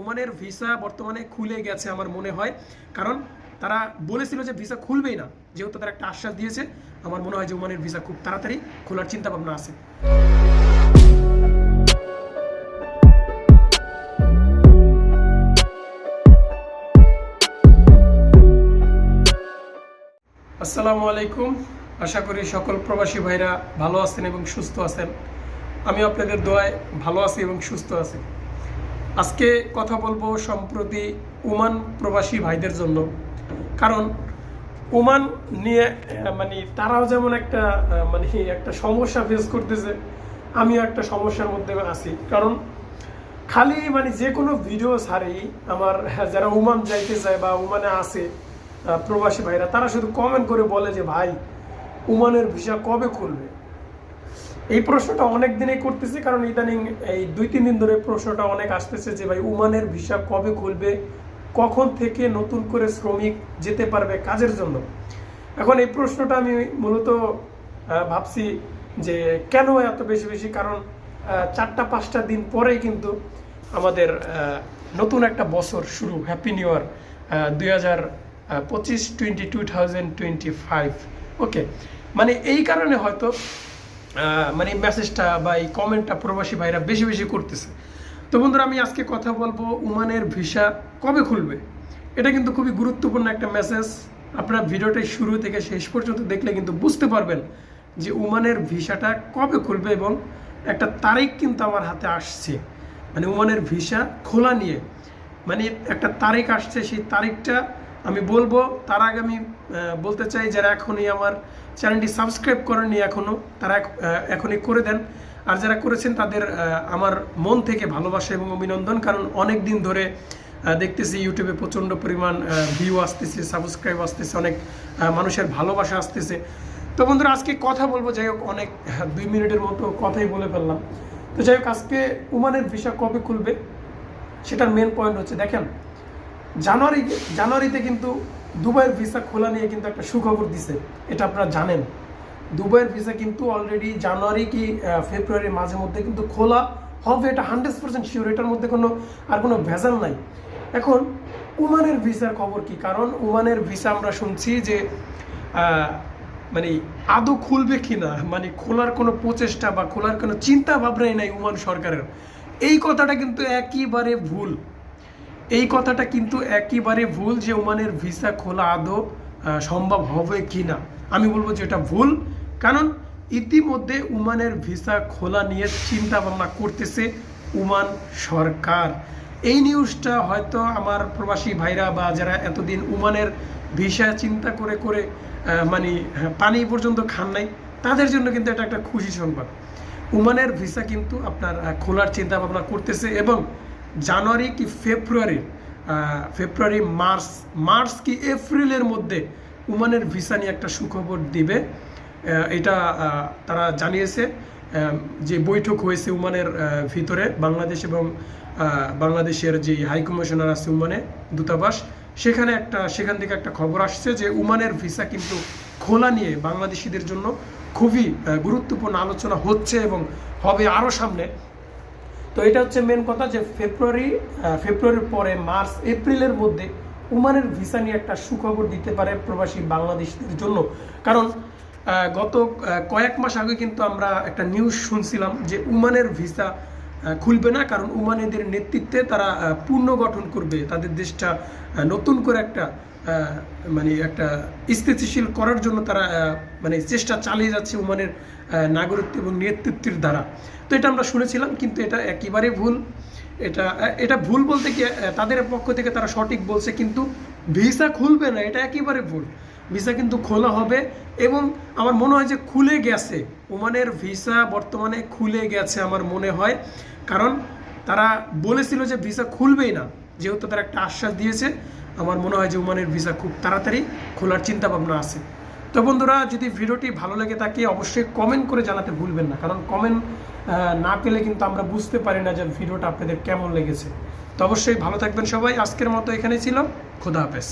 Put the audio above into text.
ওমানের ভিসা বর্তমানে খুলে গেছে আমার মনে হয়। কারণ তারা বলেছিল যে ভিসা খুলবেই না। যেহেতু তারা একটা আশ্বাস দিয়েছে, আমার মনে হয় যে ওমানের ভিসা খুব তাড়াতাড়ি খোলার চিন্তা ভাবনা আছে। আসসালামু আলাইকুম। আশা করি সকল প্রবাসী ভাইরা ভালো আছেন এবং সুস্থ আছেন। আমি আপনাদের দোয়ায় ভালো আছি এবং সুস্থ আছি। আজকে কথা বলব সম্প্রতি ওমান প্রবাসী ভাইদের জন্য। কারণ ওমান নিয়ে মানে তারাও যেমন একটা মানে একটা সমস্যা ফেস করতেছে আমিও একটা সমস্যার মধ্যে আছি। কারণ খালি মানে যে কোনো ভিডিও ছাড়েই আমার হ্যাঁ, যারা ওমান যাইতে চায় বা ওমানে আসে প্রবাসী ভাইরা তারা শুধু কমেন্ট করে বলে যে ভাই ওমানের ভিসা কবে খুলবে? এই প্রশ্নটা অনেক দিনেই করতেছি, কারণ ইদানিং এই দুই, তিন দিন ধরে প্রশ্নটা অনেক আসতেছে যে ভাই, উমানের ভিসা কবে খুলবে, কখন থেকে নতুন করে শ্রমিক যেতে পারবে কাজের জন্য? এখন এই প্রশ্নটা আমি মূলত ভাবছি যে কেন এত বেশি বেশি? কারণ চারটা, পাঁচটা দিন পরেই কিন্তু আমাদের নতুন একটা বছর শুরু। হ্যাপি নিউ ইয়ার দুই হাজার পঁচিশ twenty two thousand twenty five okay মানে এই কারণে হয়তো মানে মেসেজটা বা এই কমেন্টটা প্রবাসী ভাইরা বেশি বেশি করতেছে। তো বন্ধুরা, আমি আজকে কথা বলব উমানের ভিসা কবে খুলবে? এটা কিন্তু খুবই গুরুত্বপূর্ণ একটা মেসেজ আপনারা ভিডিওটা শুরু থেকে শেষ পর্যন্ত দেখলে কিন্তু বুঝতে পারবেন যে উমানের ভিসাটা কবে খুলবে এবং একটা তারিখ কিন্তু আমার হাতে আসছে। মানে উমানের ভিসা খোলা নিয়ে। মানে একটা তারিখ আসছে, সেই তারিখটা আমি বলব, তার আগে আমি বলতে চাই যারা এখনই আমার চ্যানেলটি সাবস্ক্রাইব করেননি এখনও তারা এখনই করে দেন। আর যারা করেছেন তাদের আমার মন থেকে ভালোবাসা এবং অভিনন্দন, কারণ অনেক দিন ধরে দেখতেছি ইউটিউবে প্রচণ্ড পরিমাণ ভিউ আসতেছে সাবস্ক্রাইব আসতেছে, অনেক মানুষের ভালোবাসা আসতেছে। তো বন্ধুরা, আজকে কথা বলব, যাই হোক, অনেক দুই মিনিটের মতো কথাই বলে ফেললাম। তো যাই হোক, আজকে উমানের ভিসা কবে খুলবে? সেটার মেন পয়েন্ট হচ্ছে, দেখেন জানুয়ারি, জানুয়ারিতে কিন্তু দুবাইয়ের ভিসা খোলা নিয়ে কিন্তু একটা সুখবর দিছে। এটা আপনারা জানেন। দুবাইয়ের ভিসা কিন্তু অলরেডি জানুয়ারি কি ফেব্রুয়ারির মাঝে মধ্যে কিন্তু খোলা হবে, এটা হান্ড্রেড পার্সেন্ট শিওর এটার মধ্যে কোনো, আর কোনো ভেজাল নাই। এখন, ওমানের ভিসার খবর কি? কারণ ওমানের ভিসা আমরা শুনছি যে মানে আদৌ খুলবে কি না? মানে খোলার কোনো প্রচেষ্টা বা খোলার কোনো চিন্তা ভাবনাই নাই ওমান সরকারের। এই কথাটা কিন্তু একেবারে ভুল। এই কথাটা কিন্তু একেবারে ভুল যে ওমানের ভিসা খোলা আদৌ সম্ভব হবে কি না। আমি বলব যে এটা ভুল, কারণ ইতিমধ্যে ওমানের ভিসা খোলা নিয়ে চিন্তা ভাবনা করতেছে ওমান সরকার। এই নিউজটা হয়তো আমার প্রবাসী ভাইরা বা যারা এতদিন ওমানের ভিসা চিন্তা করে করে মানে পানি পর্যন্ত খান নাই, তাদের জন্য কিন্তু এটা একটা খুশি সংবাদ। ওমানের ভিসা কিন্তু আপনার খোলার চিন্তা ভাবনা করতেছে এবং জানুয়ারি কি ফেব্রুয়ারি ফেব্রুয়ারি, মার্চ মার্চ কি এপ্রিলের মধ্যে উমানের ভিসা নিয়ে একটা সুখবর দিবে। এটা তারা জানিয়েছে যে বৈঠক হয়েছে উমানের ভিতরে, বাংলাদেশ এবং বাংলাদেশের যে হাই কমিশনার আছে উমানে দূতাবাস, সেখানে একটা, সেখান থেকে একটা খবর আসছে যে উমানের ভিসা কিন্তু খোলা নিয়ে বাংলাদেশিদের জন্য খুবই গুরুত্বপূর্ণ আলোচনা হচ্ছে এবং হবে আরও সামনে। তো এটা হচ্ছে মেন কথা যে ফেব্রুয়ারি ফেব্রুয়ারির পরে মার্চ এপ্রিলের মধ্যে ওমানের ভিসা নিয়ে একটা সুখবর দিতে পারে প্রবাসী বাংলাদেশিদের জন্য। কারণ গত কয়েক মাস আগে কিন্তু আমরা একটা নিউজ শুনছিলাম যে উমানের ভিসা খুলবে না, কারণ ওমানিদের নেতৃত্বে তারা পুনর্গঠন করবে। তাদের দেশটা নতুন করে একটা মানে একটা স্থিতিশীল করার জন্য তারা মানে চেষ্টা চালিয়ে যাচ্ছে ওমানের নাগরিকত্ব এবং নেতৃত্বের দ্বারা। তো এটা আমরা শুনেছিলাম, কিন্তু এটা একেবারে ভুল। এটা এটা ভুল বলতে কি তাদের পক্ষ থেকে তারা সঠিক বলছে, কিন্তু ভিসা খুলবে না, এটা একেবারে ভুল। ভিসা কিন্তু খোলা হবে এবং আমার মনে হয় যে খুলে গেছে। ওমানের ভিসা বর্তমানে খুলে গেছে আমার মনে হয়, কারণ তারা বলেছিল যে ভিসা খুলবেই না। যেহেতু তারা একটা আশ্বাস দিয়েছে, আমার মনে হয় যে ওমানের ভিসা খুব তাড়াতাড়ি খোলার চিন্তা ভাবনা আছে। তো বন্ধুরা, যদি ভিডিওটি ভালো লাগে থাকে, অবশ্যই কমেন্ট করে জানাতে ভুলবেন না, কারণ কমেন্ট না পেলে কিন্তু আমরা বুঝতে পারি না যে ভিডিওটা আপনাদের কেমন লেগেছে। তো অবশ্যই ভালো থাকবেন সবাই। আজকের মতো এখানেই ছিল। খোদা হাফেজ।